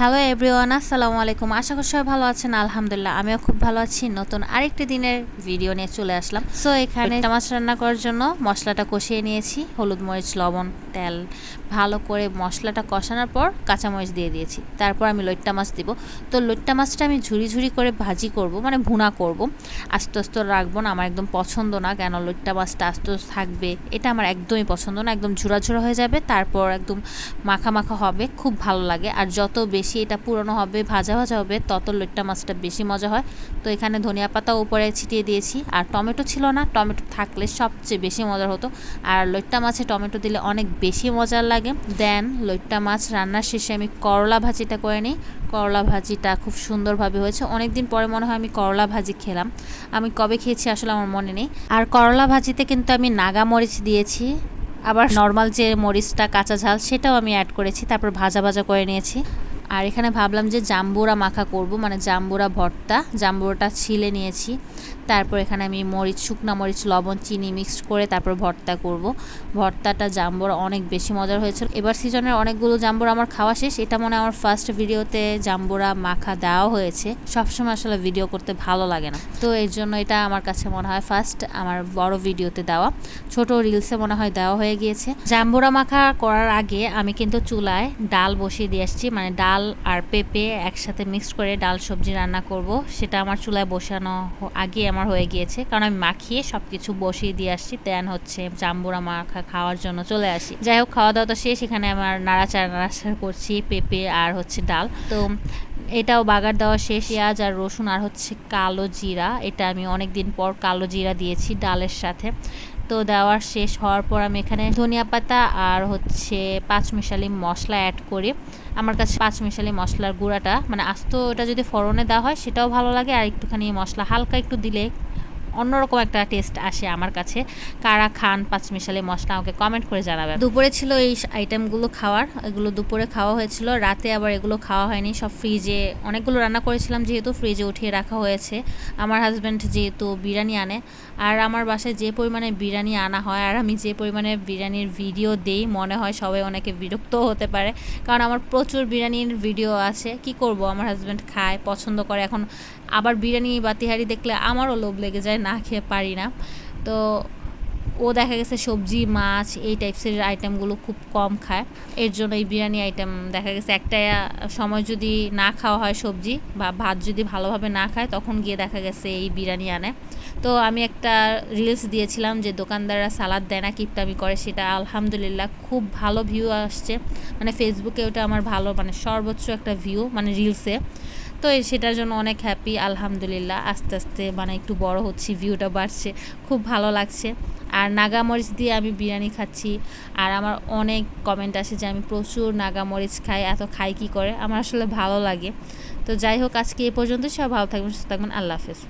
Hello everyone আসসালামু আলাইকুম আশা করি সবাই ভালো আছেন। আলহামদুলিল্লাহ, আমিও খুব ভালো আছি। নতুন আরেকটি দিনের ভিডিও নিয়ে চলে আসলাম। সো এখানে মাছ রান্না করার জন্য মশলাটা কষিয়ে নিয়েছি। হলুদ মরিচ, লবণ, তেল, ভালো করে মশলাটা কষানোর পর কাঁচামরিচ দিয়ে দিয়েছি। তারপর আমি লইট্টা মাছ দিব। তো লইট্টা মাছটা আমি ঝুড়ি ঝুড়ি করে ভাজি করব মানে ভুনা করব। আস্তে আস্তে রাখব না, আমার একদম পছন্দ না, কেন লইট্টা মাছটা আস্তে আস্তে থাকবে। এটা আমার একদমই পছন্দ না, একদম ঝুরা ঝুরা হয়ে যাবে। তারপর একদম মাখা মাখা হবে, খুব ভালো লাগে। আর যত বেশি এটা পুরনো হবে, ভাজা ভাজা হবে, তত লইট্টা মাছটা বেশি মজা হয়। তো এখানে ধনিয়া পাতা উপরে ছিটিয়ে দিয়েছি। আর টমেটো ছিল না, টমেটো থাকলে সবচেয়ে বেশি মজার হতো। আর লইট্টা মাছে টমেটো দিলে অনেক বেশি মজার লাগে। দেন লইট্টা মাছ রান্নার শেষে আমি করলা ভাজিটা করে নিই। করলা ভাজিটা খুব সুন্দরভাবে হয়েছে। অনেক দিন পরে মনে হয় আমি করলা ভাজি খেলাম। আমি কবে খেয়েছি আসলে আমার মনে নেই। আর করলা ভাজিতে কিন্তু আমি নাগা মরিচ দিয়েছি। আবার নর্মাল যে মরিচটা, কাঁচা ঝাল সেটাও আমি অ্যাড করেছি। তারপর ভাজা ভাজা করে নিয়েছি। আর এখানে ভাবলাম যে জাম্বুরা মাখা করব মানে জাম্বুরা ভর্তা। জাম্বুরাটা ছিলে নিয়েছি। তারপর এখানে আমি মরিচ, শুকনা মরিচ, লবণ, চিনি মিক্সড করে তারপর ভর্তা করব। ভর্তাটা জাম্বুরা অনেক বেশি মজার হয়েছে এবার সিজনের অনেকগুলো জাম্বুরা আমার খাওয়া শেষ। এটা মনে আমার ফার্স্ট ভিডিওতে জাম্বুরা মাখা দেওয়া হয়েছে। সবসময় আসলে ভিডিও করতে ভালো লাগে না। তো এর জন্য এটা আমার কাছে মনে হয় ফার্স্ট আমার বড় ভিডিওতে দেওয়া। ছোট রিলসে মনে হয় দেওয়া হয়ে গিয়েছে। জাম্বুরা মাখা করার আগে আমি কিন্তু চুলায় ডাল বসিয়ে দিয়ে আসছি। মানে ডাল আর পেঁপে একসাথে মিক্সড করে ডাল সবজি রান্না করব। সেটা আমার চুলায় বসানো আগে আমার হয়ে গিয়েছে। কারণ আমি মাখিয়ে সব কিছু বসিয়ে দিয়ে আসছি। দেন হচ্ছে জাম্বুরা মাখা খাওয়ার জন্য চলে আসি। যাই হোক, খাওয়া দাওয়া তো শেষ। এখানে আমার নাড়াচাড়া নাড়াচাড়া করছি পেঁপে আর হচ্ছে ডাল। তো এটাও বাগার দেওয়া শেষ। পেঁয়াজ আর রসুন আর হচ্ছে কালো জিরা। এটা আমি অনেক দিন পর কালো জিরা দিয়েছি ডালের সাথে। তো দেওয়ার শেষ হওয়ার পর আমি এখানে ধনিয়া পাতা আর হচ্ছে পাঁচমিশালি মশলা অ্যাড করি। আমার কাছে পাঁচমিশালি মশলার গুঁড়াটা মানে আস্ত ওটা যদি ফোড়নে দেওয়া হয় সেটাও ভালো লাগে। আর একটুখানি মশলা হালকা একটু দিলে অন্যরকম একটা টেস্ট আসে আমার কাছে। কারা খান পাঁচমিশালি মশলা আমাকে কমেন্ট করে জানাবেন। দুপুরে ছিল এই আইটেমগুলো খাওয়ার, এগুলো দুপুরে খাওয়া হয়েছিল। রাতে আবার এগুলো খাওয়া হয়নি। সব ফ্রিজে অনেকগুলো রান্না করেছিলাম, যেহেতু ফ্রিজে উঠিয়ে রাখা হয়েছে। আমার হাজব্যান্ড যেহেতু বিরিয়ানি আনে, আর আমার বাসায় যে পরিমাণে বিরিয়ানি আনা হয়, আর আমি যে পরিমাণে বিরিয়ানির ভিডিও দেই, মনে হয় সবাই অনেকে বিরক্ত হতে পারে। কারণ আমার প্রচুর বিরিয়ানির ভিডিও আছে। কি করব? আমার হাজব্যান্ড খায়, পছন্দ করে। এখন আবার বিরিয়ানি বা তিহারি দেখলে আমারও লোভ লেগে যায়, না খেয়ে পারি না। তো ও দেখা গেছে সবজি, মাছ এই টাইপসের আইটেমগুলো খুব কম খায়। এর জন্য এই বিরিয়ানি আইটেম দেখা গেছে একটা সময় যদি না খাওয়া হয় সবজি বা ভাত যদি ভালোভাবে না খায়, তখন গিয়ে দেখা গেছে এই বিরিয়ানি আনে। তো আমি একটা রিলস দিয়েছিলাম যে দোকানদাররা সালাদ দেয় না, কিপটামি করে, সেটা আলহামদুলিল্লাহ খুব ভালো ভিউ আসছে। মানে ফেসবুকে ওটা আমার ভালো মানে সর্বোচ্চ একটা ভিউ মানে রিলসে তো সেটার জন্য অনেক হ্যাপি আলহামদুলিল্লাহ। আস্তে আস্তে মানে একটু বড় হচ্ছি ভিউটা বাড়ছে। খুব ভালো লাগছে। আর নাগামরিচ দিয়ে আমি বিরিয়ানি খাচ্ছি। আর আমার অনেক কমেন্ট আসে যে আমি প্রচুর নাগামরিচ খাই, এত খাই কি করে? আমার আসলে ভালো লাগে। তো যাই হোক, আজকে এ পর্যন্ত সব ভালো থাকবেন, সুস্থ থাকবেন। আল্লাহ হাফেজ।